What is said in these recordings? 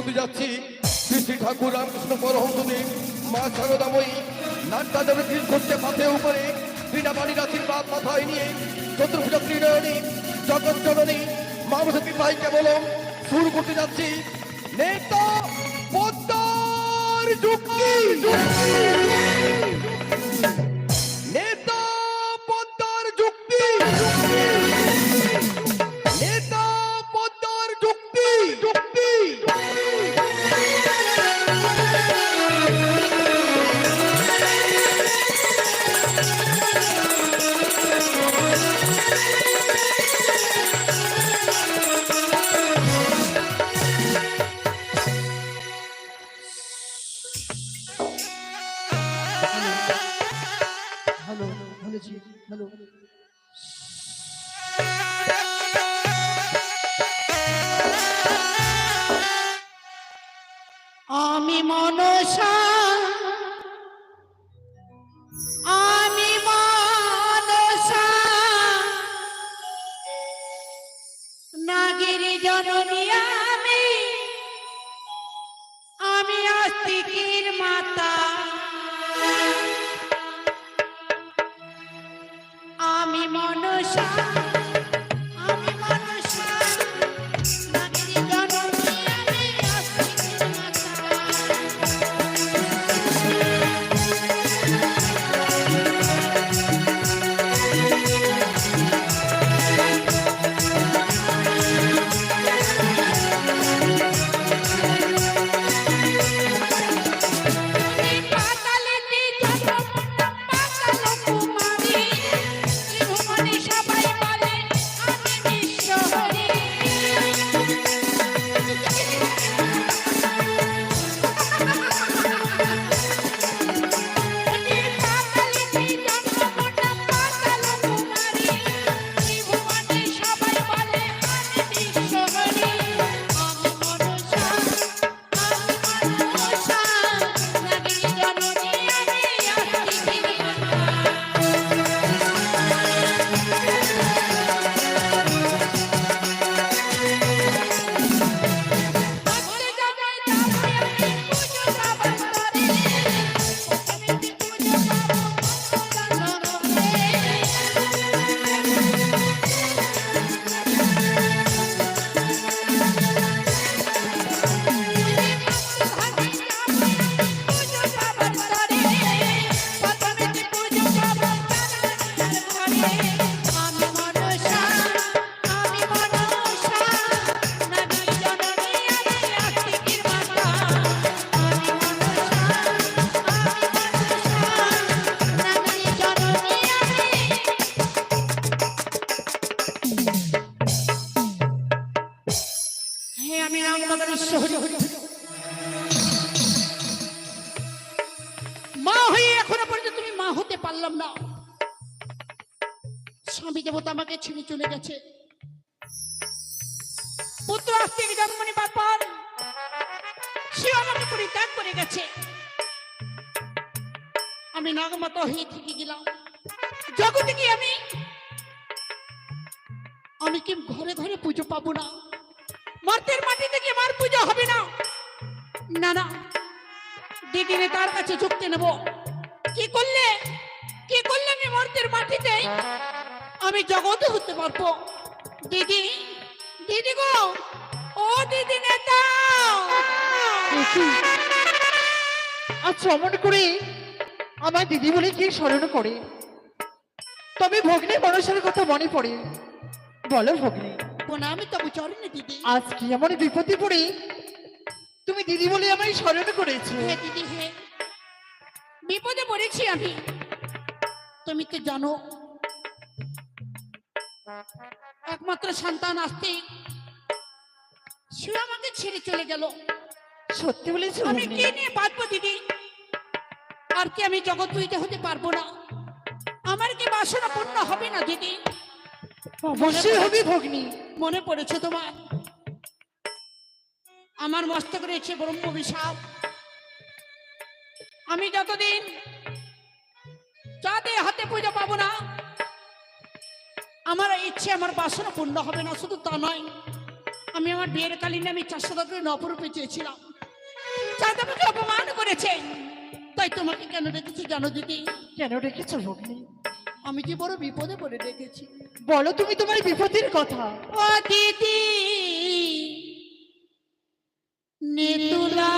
করতে যাচ্ছি। শ্রী শ্রী ঠাকুর রামকৃষ্ণ পরহংসদেব মা শারদাময়ী নাট্যাদের কৃষ করতে মাথে উপরে ক্রীড়াবাড়ির আশীর্বাদ মাথায় নিয়ে চতুর্ভুজ ত্রিনয়নী, জগৎ জননী মামসতী ভাই কেবল শুরু করতে যাচ্ছি। নেতা পদ্মার যুক্তি। জি হ্যালো আমি মনসা আমি মনসা নাগের জননী আমি আমি আস্তিকের মনসা পারলাম না। স্বামী দেবতা আমাকে ছেড়ে চলে গেছে। পুত্র আসতে জন্ম নেবার সে আমাকে পরিত্যাগ করে গেছে। আমি নাগমাতা হয়ে থেকে গেলাম। জগতে কি আমি আমি কি ঘরে ঘরে পুজো পাবো না? মর্তের মাটি থেকে আমার পুজো হবে না? না না। দিদিনে তার কাছে যুক্তি নেব। কি করলে? কি মর্তের মাটিতে আমি জগতে হতে পারব। দিদি দিদি গো ও দিদি নেতা। আচ্ছা অমন করে আমার দিদি বলে কি স্মরণ করে। তবে ভগ্নী মানুষের কথা মনে পড়ে। বলো ভগ্নী। প্রণামী তবু চরণে দিদি। আজ কি এমন বিপত্তি পড়ে? তুমি দিদি বলে আমায় স্মরণ করেছ। হ্যাঁ দিদি হ্যাঁ বিপদে পড়েছি আমি। তুমি তো জানো? একমাত্র সন্তান আসতে সে আমাকে ছেড়ে চলে গেল। সত্যি বলেছ আমি কে নিয়ে বাঁচবো দিদি? আর কি আমি জগৎ তুইতে হতে পারব না? আমার কি বাসনা পূর্ণ হবে না দিদি? অবশ্যই হবে ভগ্নী। মনে পড়েছে তোমার আমার মস্তক রয়েছে ব্রহ্ম বিষাদ আমি যতদিন যাদের হাতে পুজো পাবো না আমার ইচ্ছে আমার বাসনা পূর্ণ হবে না শুধু তা নয় আমি আমার বিয়ের কালীন আমি চারশো টাকা নপরূপে চেয়েছিলাম চাঁদ আমাকে অপমান করেছে তাই তোমাকে কেন রেখেছি জানো দিদি? কেন রেখেছ ভগ্নি আমি যে বড় বিপদে পড়ে রেখেছি বলো তুমি তোমার বিপদের কথা। ও দিদি নেতুলা।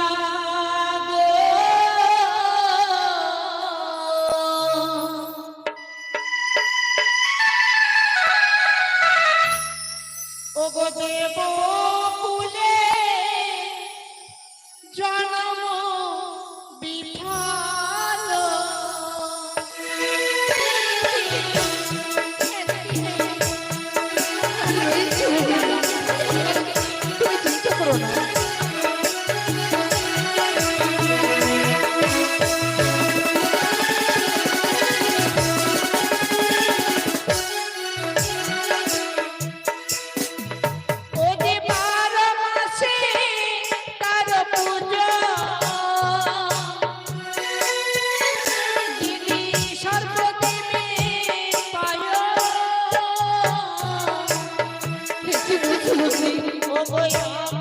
ও দেব কুলে জনম বিফল। রয়েছে চিন্তা করো না। ভগ্নি ও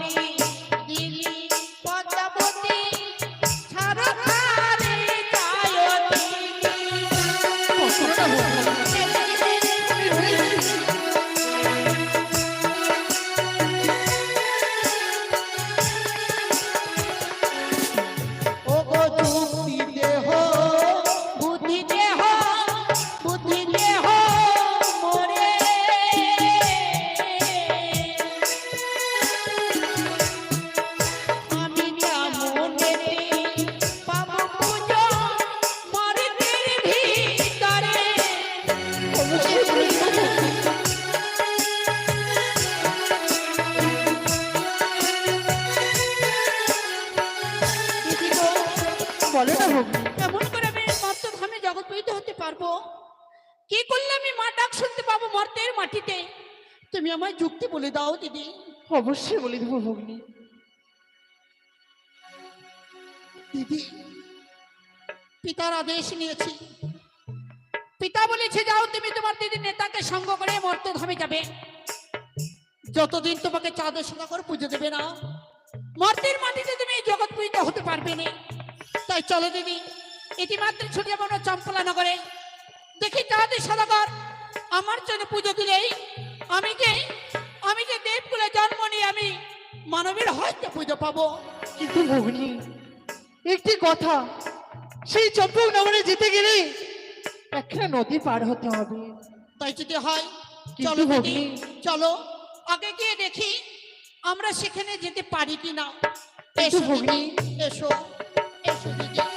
বলো? না ভগ্নি কেমন করে আমি মর্তধামে হতে পারব? কি করলে আমি মা ডাক শুনতে পাবো মর্তের মাটিতে? তুমি আমায় যুক্তি বলে দাও দিদি। অবশ্যই বলে দেবো ভগ্নি। দিদি। পিতার আদেশ নিয়েছি। পিতা বলেছে যাও তুমি তোমার দিদি নেতাকে সঙ্গ করে মর্তধামে যাবে। যতদিন তোমাকে চাঁদের সোনা করে পুজো দেবে না মর্তের মাটিতে তুমি জগৎ পূজিত হতে পারবে না। তাই চলো দিদি। ইতিমাত্র ছুটে যাব আমরা চম্পলা নগরে। দেখি চাঁদের সদাগর। আমার জন্য পুজো দিলেই আমি যে আমি যে দেবকুলে জন্ম নিয়ে আমি মানবের হস্তে পুজো পাবো। কিন্তু ভগ্নি একটি কথা সেই চম্পক নগরে যেতে গেলে একটা নদী পার হতে হবে। তাই যদি হয় চলো দিদি চলো। আগে গিয়ে দেখি আমরা সেখানে যেতে পারি কিনা। কিন্তু এসো এসো। এসো দিদি